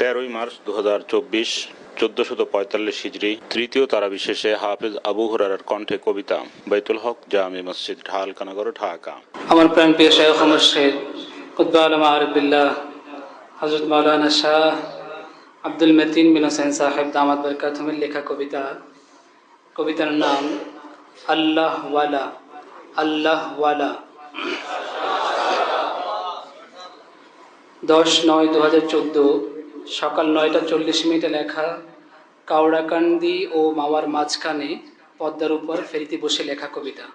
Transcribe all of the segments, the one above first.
তেরোই মার্চ দু হাজার চব্বিশ, চোদ্দশত পঁয়তাল্লিশ হিজড়ি তৃতীয় তারা বিশেষে হাফিজ আবু হুরার কণ্ঠে কবিতা, বাইতুল হক জামি মসজিদ ঢালকানগর ঢাকা। আমার প্রাণ প্রিয় শেখ মুর্শিদ কুদ্দু আলম আরবিল্লাহ হজরত মৌলানা শাহ আব্দুল মতিন বিন হোসেন সাহেব দামাদ বরকাতমের লেখা কবিতা। কবিতার নাম, আল্লাহ ওয়ালা আল্লাহ ওয়ালা। দশ নয় দু হাজার চোদ্দ সকাল নয়টা চল্লিশ মিনিটে লেখা কাউড়াকান্দি ও মাওয়ার মাঝখানে পদ্মার উপর ফেরিতে বসে লেখা কবিতা।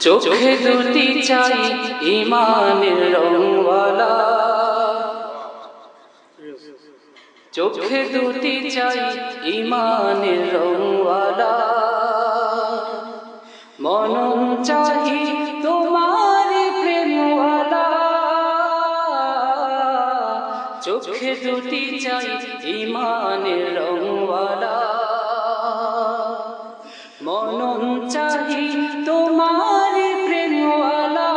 চোখে দুটি চাই ইমানের রংওয়ালা। চোখে দুটি চাই ইমানের রংওয়ালা। মনন চাহি দুটি চাই ইমানের রংওয়ালা। মনন চাহি তোমার প্রেমওয়ালা।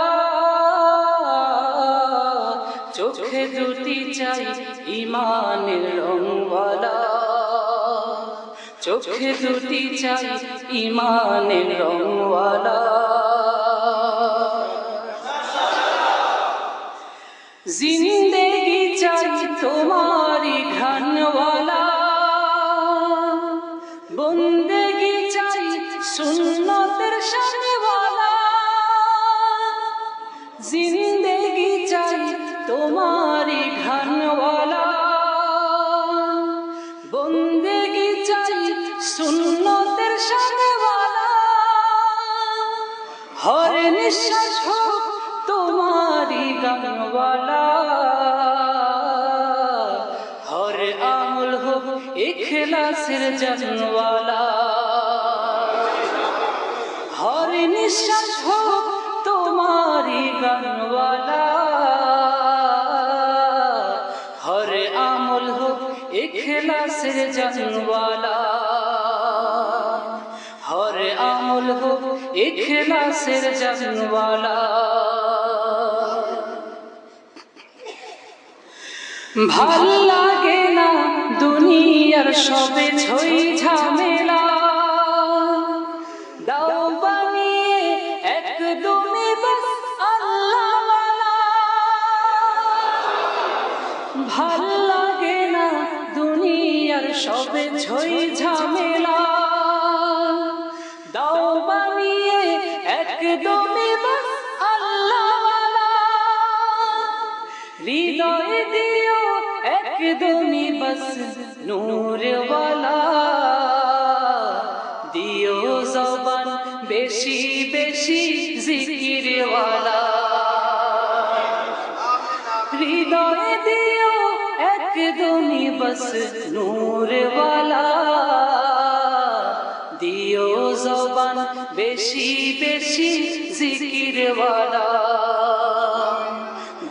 চোখে দুটি চাই ইমানের রংওয়ালা। চোখে দুটি চাই ইমানের রংওয়ালা। তোমারি ঘনওয়ালা বন্দেগি চাই সুন্নতের শানওয়ালা জিন্দেগি চাই তোমারি ঘনওয়ালা বন্দেগি চাই সুন্নতের শানওয়ালা হর নিঃশ্বাস হোক আমল হোক, ইখলাসের জন্মওয়ালা হর নিঃশ্বাস হোক তোমারি গানওয়ালা। হর আমল হোক, ইখলাসের জন্মওয়ালা হর আমল হোক, ইখলাসের জন্মওয়ালা ভালো লাগে না দুনিয়ার সবে ছই ঝামেলা। ভালো লাগে না দুনিয়ার সবে একদমই বাস নূরওয়ালা দিও জবান বেশি বেশি জিকিরওয়ালা। হৃদয় দিও একদমই বাস নূরওয়ালা দিও জবান বেশি বেশি জিকিরওয়ালা।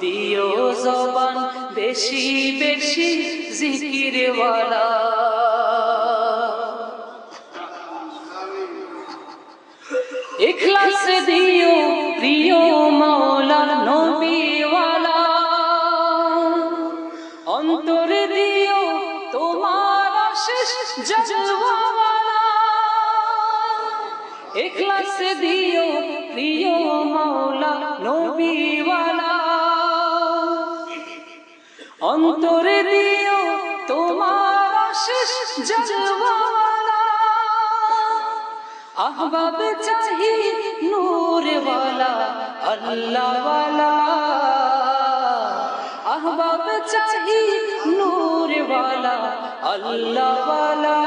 দিও জবান বেশি বেশি জিকিরওয়ালা। ইখলাস দিও প্রিয় মাওলা, নবীওয়ালা। অন্তর দিও তোমার শেষ জলওয়ালা ইখলাস দিও প্রিয় মাওলা, নবীওয়ালা। অন্তরে দিও তোমার আশিস জলওয়ালা। আহবাব চাহি নূরওয়ালা, আল্লাহওয়ালা। আহবাব চাহি নূরওয়ালা, আল্লাহওয়ালা।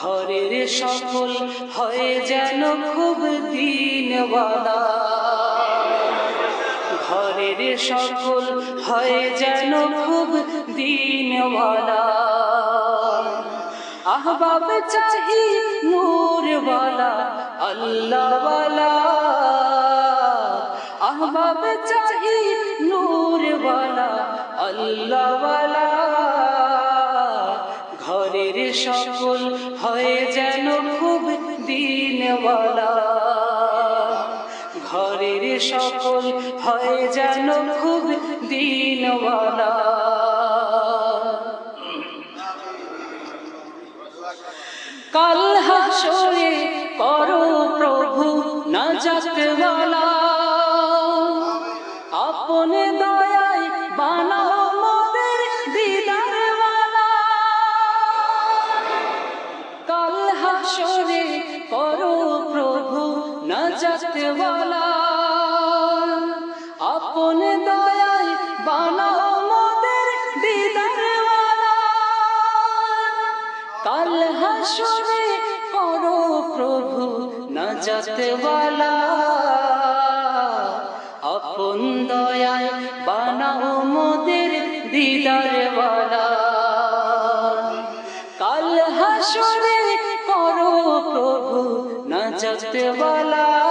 ঘরের সফল হয় যেন খুব দিনওয়ালা। ঘরের সকল হয় যেন খুব দিনওয়ালা। আহবাব চাহি নূরওয়ালা, আল্লাহওয়ালা। আহবাব চাহি নূরওয়ালা, আল্লাহওয়ালা। ঘরের সকল হয় যেন খুব দিনওয়ালা। সকল হয় যেন খুব দিনওয়ালা। কাল হাসরে করো প্রভু না যাতওয়ালা আপন দয়ায় বানাও প্রভু না আপন দয়ায় বানাও মোদের দিদারওয়ালা কাল হাসরে করো প্রভু নাজাতওয়ালা। আপন দয়ায় বানাও মোদের দিদারওয়ালা কাল হাসরে করো প্রভু নাজাতওয়ালা।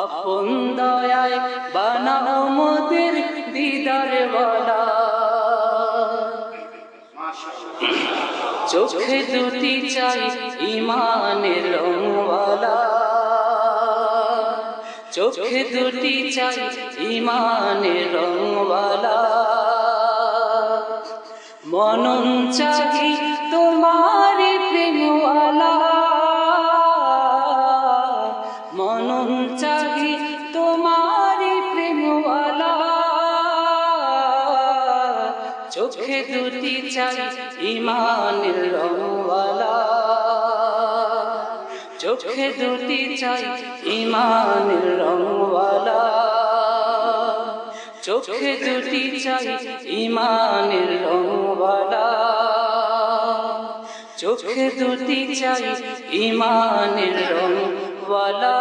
আপন দয়ায় বানাও মোদের চোখে দুটি চাই ইমানের রংওয়ালা। চোখে দুটি চাই ইমানের রংওয়ালা। মনন চাহি তোমার প্রেমওয়ালা ইমানের রংওয়ালা। চোখে দুটি চাই ইমানের রংওয়ালা। চোখে দুটি চাই ইমানের রংওয়ালা। চোখে দুটি চাই ইমানের রংওয়ালা।